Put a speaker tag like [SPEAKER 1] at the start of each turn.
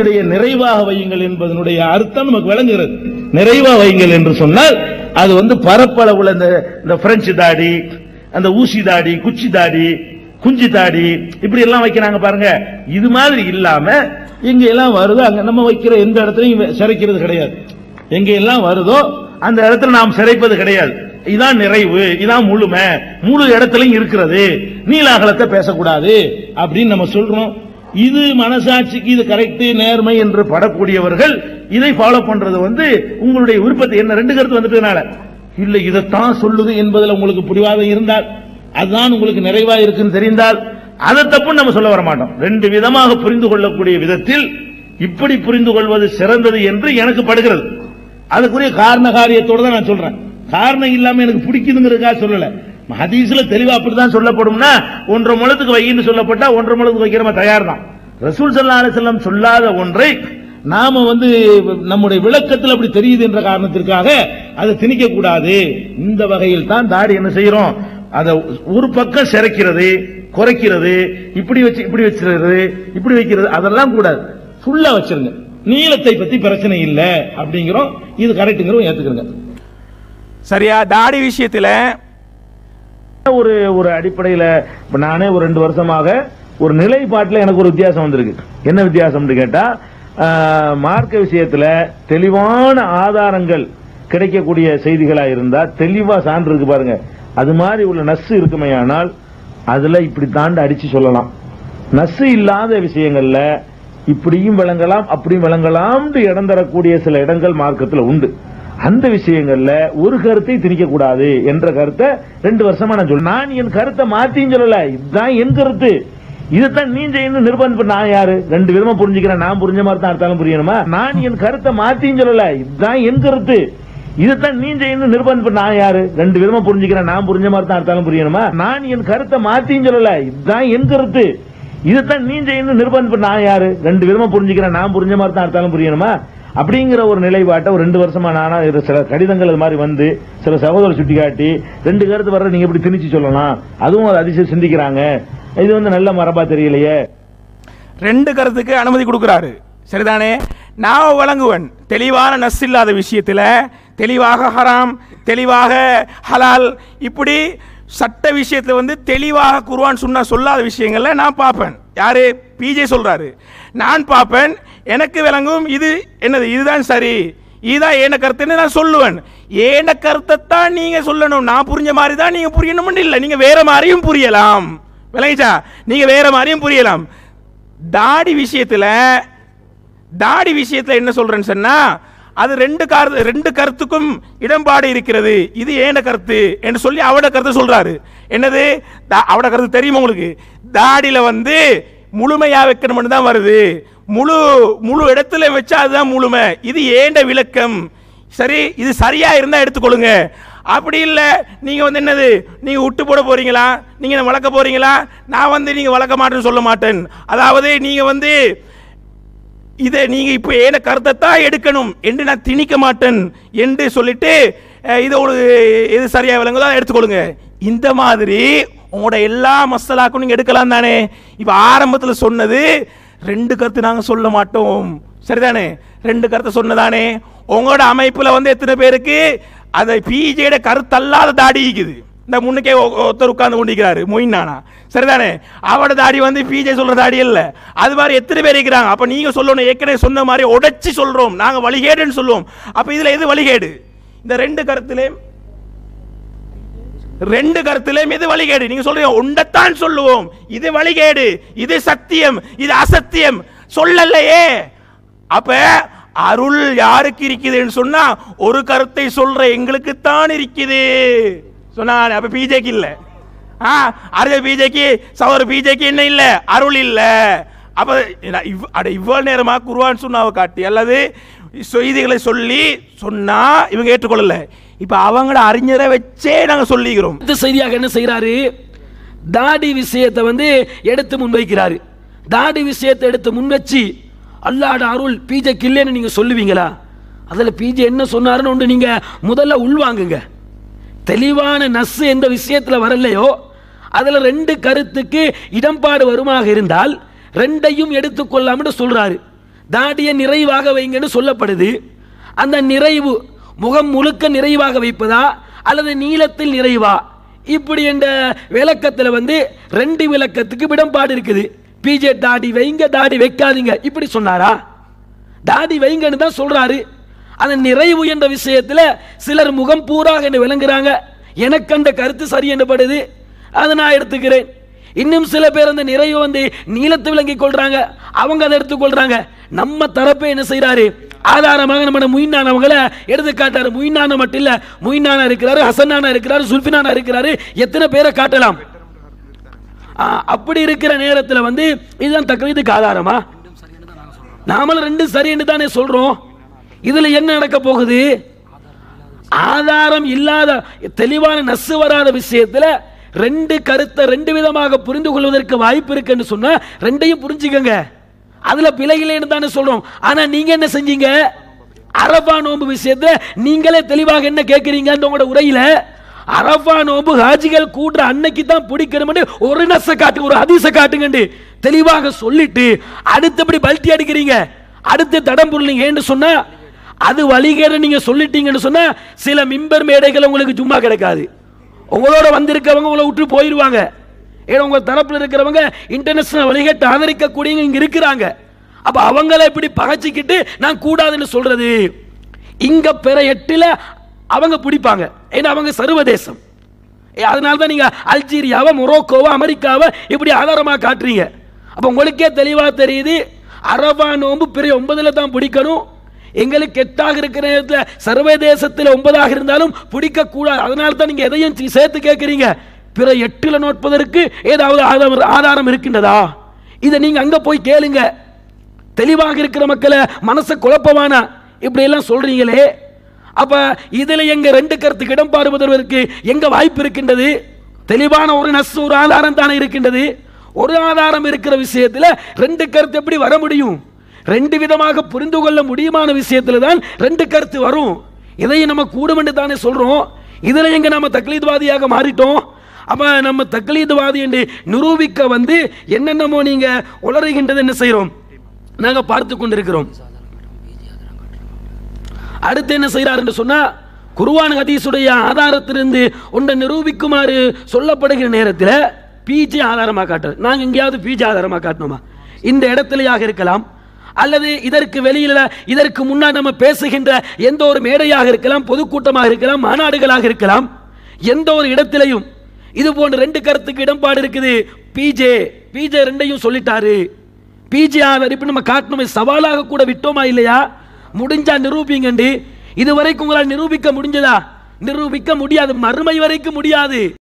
[SPEAKER 1] உடைய நிறைவாக வையுங்கள் என்பதனுடைய அர்த்தம் நமக்கு விளங்குகிறது. நிறைவாக வையுங்கள் என்று சொன்னால் அது வந்து பரப்பளவுல இந்த இந்த பிரெஞ்சு தாடி அந்த ஊசி தாடி குச்சி தாடி குஞ்சி தாடி இப்படி எல்லாம் வைக்கிறாங்க பாருங்க. இது மாதிரி இல்லாம எங்க எல்லாம் வருதோ அங்க நம்ம வைக்கிற எந்த இடத்துலையும் சிறைக்கிறது கிடையாது. எங்க எல்லாம் வருதோ அந்த இடத்துல நாம் சிறைப்பது கிடையாது. இதான் நிறைவு இதான் முழுமை. முழு இடத்துலயும் இருக்கிறது. நீலாகலத்தை பேசக்கூடாது அப்படின்னு நம்ம சொல்றோம். இது மனசாட்சிக்கு இது கரெக்டு நேர்மை என்று படக்கூடியவர்கள் இதை ஃபாலோ பண்றது வந்து உங்களுடைய விருப்பத்தை. என்ன ரெண்டு கருத்து வந்துட்டதுனால இல்ல இதைத்தான் சொல்லுது என்பதில் உங்களுக்கு புரிவாதம் இருந்தால் அதுதான் உங்களுக்கு நிறைவா இருக்குன்னு தெரிந்தால் அதை தப்பு நம்ம சொல்ல வர மாட்டோம் ரெண்டு விதமாக புரிந்து கொள்ளக்கூடிய விதத்தில் இப்படி புரிந்து கொள்வது சிறந்தது என்று எனக்கு படுகிறது. அதுக்குரிய காரண காரியத்தோடு தான் நான் சொல்றேன். காரணம் இல்லாம எனக்கு பிடிக்குதுங்கிறதுக்காக சொல்லல. ஹதீஸ்ல தெளிவா அப்படிதான் சொல்லப்படும்னா ஒன்றரை முழத்துக்கு வையின்னு சொல்லப்பட்டா ஒன்றரை முழத்துக்கு வைக்கிறவ தயார் தான் ரசூல் சல்லா அலிசல்லாம் சொல்லாத ஒன்றை நாம வந்து நம்முடைய விளக்கத்தில் அப்படி தெரியுது என்ற காரணத்திற்காக அதை திணிக்க கூடாது. இந்த வகையில் தான் தாடி என்ன செய்யறோம்? அதை ஒரு பக்கம் சிறைக்கிறது குறைக்கிறது இப்படி வச்சு இப்படி வச்சிருக்கிறது இப்படி வைக்கிறது அதெல்லாம் கூடாது ஃபுல்லா வச்சிருங்க. நீளத்தை பத்தி பிரச்சனை இல்லை அப்படிங்கிறோம். இது கரெக்டுங்கிறோம் ஏத்துக்கிறோங்க.
[SPEAKER 2] சரியா? தாடி விஷயத்துல
[SPEAKER 1] ஒரு ஒரு அடிப்படையில நானே ஒரு ரெண்டு வருஷமாக ஒரு நிலைப்பாட்டுல எனக்கு ஒரு வித்தியாசம் வந்திருக்கு. என்ன வித்தியாசம்னு கேட்டா மார்க்க விஷயத்துல தெளிவான ஆதாரங்கள் கிடைக்கக்கூடிய செய்திகளா இருந்தா தெளிவா சான்று இருக்கு பாருங்க. அது மாதிரி உள்ள நஸ் இருக்குமையானால் அதுல இப்படி தாண்டி அடிச்சு சொல்லலாம். நஸ் இல்லாத விஷயங்கள்ல இப்படியும் விளங்கலாம் அப்படியும் விளங்கலாம்னு இடம் தரக்கூடிய சில இடங்கள் மார்க்கத்துல உண்டு. அந்த விஷயங்கள்ல ஒரு கருத்தை திணிக்க கூடாது என்ற கருத்தை ரெண்டு வருஷமா நான் சொல்ல நான் என் கருத்தை மாத்தின்னு சொல்லல. இதுதான் என் கருத்து. இதுதான் நீ செய்யணும் நிர்பந்தம் நான் யாரு? ரெண்டு விதமா புரிஞ்சுக்கிறேன். நான் புரிஞ்ச மாதிரி தான் அடுத்தாலும் புரியணுமா? நான் என் கருத்தை மாத்தின்னு சொல்லல. இதுதான் என் கருத்து. இதுதான் நீ செய்யணும் நிர்பந்தம் நான் யாரு? ரெண்டு விதமா புரிஞ்சுக்கிறேன். நான் புரிஞ்ச மாதிரி தான் அடுத்தாலும் புரியணுமா? நான் என் கருத்தை மாத்தின்னு சொல்லல. இதுதான் என் கருத்து. இதுதான் நீ செய்யணும் நிர்பந்தம் நான் யாரு? ரெண்டு விதமா புரிஞ்சுக்கிறேன். நான் புரிஞ்ச மாதிரி தான் அடுத்தாலும் புரியணுமா? அப்படிங்கிற ஒரு நிலைப்பாட்டை ஒரு ரெண்டு வருஷமா நானா இது சில கடிதங்கள் அது மாதிரி வந்து சில சகோதரர் சுட்டி காட்டி ரெண்டு கருத்து வர்ற நீங்க எப்படி திணிச்சு சொல்லலாம்? அதுவும் ஒரு அதிசயம் சிந்திக்கிறாங்க. இது வந்து நல்ல மரபா தெரியலையே.
[SPEAKER 2] ரெண்டு கருத்துக்கு அனுமதி கொடுக்கிறாரு. சரிதானே? நான் வழங்குவேன். தெளிவான நஸ் இல்லாத விஷயத்தில் தெளிவாக ஹராம் தெளிவாக ஹலால் இப்படி சட்ட விஷயத்தில் வந்து தெளிவாக குருவான் சொன்னால் சொல்லாத விஷயங்களில் நான் பார்ப்பேன். யாரு? பிஜே சொல்கிறாரு நான் பார்ப்பேன். எனக்கு விளங்கும் இது என்னது இதுதான் சரி. இதுதான் ஏன கருத்துன்னு நான் சொல்லுவேன். ஏன கருத்தை தான் நீங்கள் சொல்லணும். நான் புரிஞ்ச மாதிரி தான் நீங்கள் புரியணும்னு இல்லை. நீங்கள் வேற மாதிரியும் புரியலாம். விளங்கிச்சா? நீங்கள் வேற மாதிரியும் புரியலாம். தாடி விஷயத்தில் தாடி விஷயத்தில் என்ன சொல்கிறேன்னு சொன்னால் அது ரெண்டு கரு ரெண்டு கருத்துக்கும் இடம்பாடு இருக்கிறது. இது ஏன கருத்து என்று சொல்லி அவட கருத்து சொல்கிறாரு என்னது? தா- அவட கருத்து தெரியுமா உங்களுக்கு? தாடியில் வந்து முழுமையாக வைக்கணும்னு தான் வருது. முழு முழு இடத்துல வச்சா அதுதான் முழுமை. இது ஏண்ட விளக்கம்? சரி இது சரியா இருந்தா எடுத்துக்கொள்ளுங்க. அப்படி இல்லை நீங்கள் வந்து என்னது? நீங்கள் விட்டு போட போகிறீங்களா நீங்கள் வளர்க்க போகிறீங்களா நான் வந்து நீங்கள் வளர்க்க மாட்டேன்னு சொல்ல மாட்டேன். அதாவது நீங்கள் வந்து இதை நீங்கள் இப்போ ஏன கருத்தை தான் எடுக்கணும் என்று நான் திணிக்க மாட்டேன் என்று சொல்லிட்டு இதை ஒரு எது சரியாக விளங்குதோ அதை எடுத்துக்கொள்ளுங்க. இந்த மாதிரி உங்களோட எல்லா மசாலாக்கும் நீங்கள் எடுக்கலாம் தானே. இப்போ ஆரம்பத்தில் சொன்னது ரெண்டு கருத்து நாங்கள் சொல்ல மாட்டோம். சரிதானே? ரெண்டு கருத்தை சொன்னதானே? உங்களோட அமைப்பில் வந்து எத்தனை பேருக்கு அந்த பிஜேட கருத்தல்லாத தாடி இருக்குது இந்த முன்னுக்கே ஒ- ஒருத்தர் உட்காந்து கொண்டிருக்கிறாரு மொயினானா சரிதானே? அவட தாடி வந்து பிஜே சொல்ற தாடி இல்ல அது மாதிரி எத்தனை பேர் இருக்கிறாங்க? அப்ப நீங்க சொல்லணும். ஏற்கனவே சொன்ன மாதிரி உடைச்சி சொல்றோம். நாங்க வழிகேடுன்னு சொல்லுவோம். அப்ப இதுல எது வழிகேடு? இந்த ரெண்டு கருத்துலேயும் ரெண்டு கருத்திலேயும் இது வழிகேடு. நீங்க சொல்றீங்க உண்டத்தான் சொல்லுவோம். இது வழிகேடு இது சத்தியம் இது அசத்தியம். சொல்லலையே. அப்ப அருள் யாருக்கு இருக்குதுன்னு சொன்னா ஒரு கருத்தை சொல்ற எங்களுக்கு தான் இருக்குது. சொன்னா அப்ப பிஜேக்கு இல்ல. ஆ அருள் பிஜேக்கு சவர் பிஜேக்கு என்ன இல்ல? அருள் இல்லை. அப்போ இவ் அட இவ்வளோ நேரமாக குருவான் சொன்னாவை காட்டி அல்லது செய்திகளை சொல்லி சொன்னா இவங்க ஏற்றுக்கொள்ளலை. இப்போ அவங்கள அறிஞரை வச்சே நாங்கள் சொல்லிக்கிறோம்.
[SPEAKER 3] இந்த செய்தியாக என்ன செய்கிறாரு? தாடி விஷயத்தை வந்து எடுத்து முன்வைக்கிறாரு. தாடி விஷயத்தை எடுத்து முன்வச்சு அல்லாட அருள் பீஜைக்கு இல்லைன்னு நீங்கள் சொல்லுவீங்களா? அதில் பிஜே என்ன சொன்னாருன்னு ஒன்று நீங்கள் முதல்ல உள்வாங்குங்க. தெளிவான நஸ் எந்த விஷயத்தில் வரலையோ அதில் ரெண்டு கருத்துக்கு இடம்பாடு வருமாக இருந்தால் ரெண்டையும் எடுத்துக்கொள்ளாமல் சொல்கிறாரு தாடியை நிறைவாக வைங்கன்னு சொல்லப்படுது. அந்த நிறைவு முகம் முழுக்க நிறைவாக வைப்பதா அல்லது நீளத்தில் நிறைவா? இப்படி என்ற விளக்கத்தில் வந்து ரெண்டு விளக்கத்துக்கு விடம்பாடு இருக்குது. பிஜே தாடி வைங்க தாடி வைக்காதீங்க. இப்படி சொன்னாரா? தாடி வைங்கன்னு தான் சொல்கிறாரு அந்த நிறைவு என்ற விஷயத்தில் சிலர் முகம் பூராக என்ன விளங்குறாங்க? எனக்கு அந்த கருத்து சரி என்னப்படுது. அதை நான் எடுத்துக்கிறேன். இன்னும் சில பேர் அந்த நிறைவு வந்து நீளத்தை விளங்கிக் கொள்றாங்க. அவங்க அதை எடுத்துக்கொள்றாங்க நம்ம தரப்பே என்ன செய்யறாரு ஆதாரமாக நம்ம முயின்னானவங்களை எடுத்து காட்டாரு முயின்னான மட்டும் இல்ல முயின்னானா இருக்கிறாரு ஹசனானா இருக்கிறாரு சுல்பினானா இருக்கிறாரு. எத்தனை பேரை காட்டலாம்? அப்படி இருக்கிற நேரத்துல வந்து இதுதான் தக்கவீதுக்கு ஆதாரமா? நாமளும் ரெண்டும் சரின்னு தானே சொல்றோம். இதுல என்ன நடக்க போகுது? ஆதாரம் இல்லாத தெளிவான நசு வராத விஷயத்துல ரெண்டு கருத்தை ரெண்டு விதமாக புரிந்து கொள்வதற்கு வாய்ப்பு இருக்குன்னு சொன்னா ரெண்டையும் புரிஞ்சுக்கங்க. அதுல பிழைகளேன்னு தானே சொல்றோம். ஆனா நீங்க என்ன செஞ்சீங்க? அரபா நோன்பு விஷயத்தை நீங்களே தெளிவாக என்ன கேட்கறீங்க அந்த உங்களோட உரையில அரபா நோன்பு ஹாஜிகள் கூடுற அன்னைக்கு தான் பிடிக்கணும்னு ஒரு நச காட்டு ஒரு அதிச காட்டுங்கண்டு. தெளிவாக சொல்லிட்டு அடுத்தபடி பல்ட்டி அடிக்கிறீங்க? அடுத்து தடம் புரியலீங்க ஏன்னு சொன்னா அது வழிகேற நீங்க சொல்லிட்டீங்கன்னு சொன்னா சில மிம்பர் மேடைகள் உங்களுக்கு சும்மா கிடைக்காது. உங்களோட வந்திருக்கவங்க உங்களை விட்டு போயிடுவாங்க ஏன்னா உங்கள் தரப்பில் இருக்கிறவங்க இன்டர்நேஷனல் வழிகட்டை ஆதரிக்கக்கூடியவங்க இங்கே இருக்கிறாங்க. அப்போ அவங்கள இப்படி பகைச்சிக்கிட்டு நான் கூடாதுன்னு சொல்கிறது இங்கே பிற எட்டில் அவங்க பிடிப்பாங்க. ஏன்னா அவங்க சர்வதேசம். அதனால தான் நீங்கள் அல்ஜீரியாவை மொரோக்கோவை அமெரிக்காவை இப்படி ஆதாரமாக காட்டுறீங்க. அப்போ உங்களுக்கே தெளிவாக தெரியுது அரபா நோம்பு பிற ஒன்பதில் தான் பிடிக்கணும். எங்களுக்கு எட்டாக இருக்கிற நேரத்தில் சர்வதேசத்தில் ஒன்பதாக இருந்தாலும் பிடிக்க கூடாது. அதனால தான் நீங்க எதையும் சேர்த்து கேட்குறீங்க. பிற எட்டில் நோட்பதற்கு ஏதாவது ஆதாரம் ஆதாரம் இருக்கின்றதா? இதை நீங்க அங்க போய் கேளுங்க. தெளிவாக இருக்கிற மக்களை மனசை குழப்பமான இப்படி எல்லாம் சொல்றீங்களே. அப்ப எங்கள் எங்க ரெண்டு கருத்துக்கு இடம் பாடுவதற்கு எங்க வாய்ப்பு இருக்கின்றது? தெளிவான ஒரு நஸ் ஒரு ஆதாரம் தானே இருக்கின்றது? ஒரு ஆதாரம் இருக்கிற விஷயத்தில் ரெண்டு கருத்து எப்படி வர முடியும்? ரெண்டு விதமாக புரிந்து கொள்ள முடியுமான விஷயத்துல தான் ரெண்டு கருத்து வரும். இதையும் நம்ம கூடுமென்று தானே சொல்றோம். இதில் எங்க நம்ம தக்லீத்வாதியாக மாறிட்டோம். அப்ப நம்ம தக்லீத்வாதி என்று நிரூபிக்க வந்து என்னென்னமோ நீங்க உளறுகின்றது என்ன செய்கிறோம் நாங்க பார்த்து கொண்டிருக்கிறோம். அடுத்து என்ன செய்றார் என்று சொன்னா குருவான் ஹதீஸுடைய ஆதாரத்திலிருந்து ஒன்றை நிரூபிக்குமாறு சொல்லப்படுகிற நேரத்தில் பீஜே ஆதாரமாக காட்டுறது நாங்கள் எங்கேயாவது பீஜே ஆதாரமாக காட்டணுமா? இந்த இடத்துலையாக இருக்கலாம். அல்லது இதற்கு வெளியில் இதற்கு முன்னால் நம்ம பேசுகின்ற எந்த ஒரு மேடையாக இருக்கலாம் பொதுக்கூட்டமாக இருக்கலாம் மாநாடுகளாக இருக்கலாம் எந்த ஒரு இடத்திலையும் இது போன்ற ரெண்டு கருத்துக்கு இடம்பாடு இருக்குது. பிஜே பிஜே ரெண்டையும் சொல்லிட்டாரு. பிஜே ஆதார் நம்ம காட்டணும் சவாலாக கூட விட்டோமா இல்லையா? முடிஞ்சா நிரூபிங்கண்டு. இதுவரைக்கும் உங்களால் நிரூபிக்க முடிஞ்சதா? நிரூபிக்க முடியாது. மறுமை வரைக்கும் முடியாது.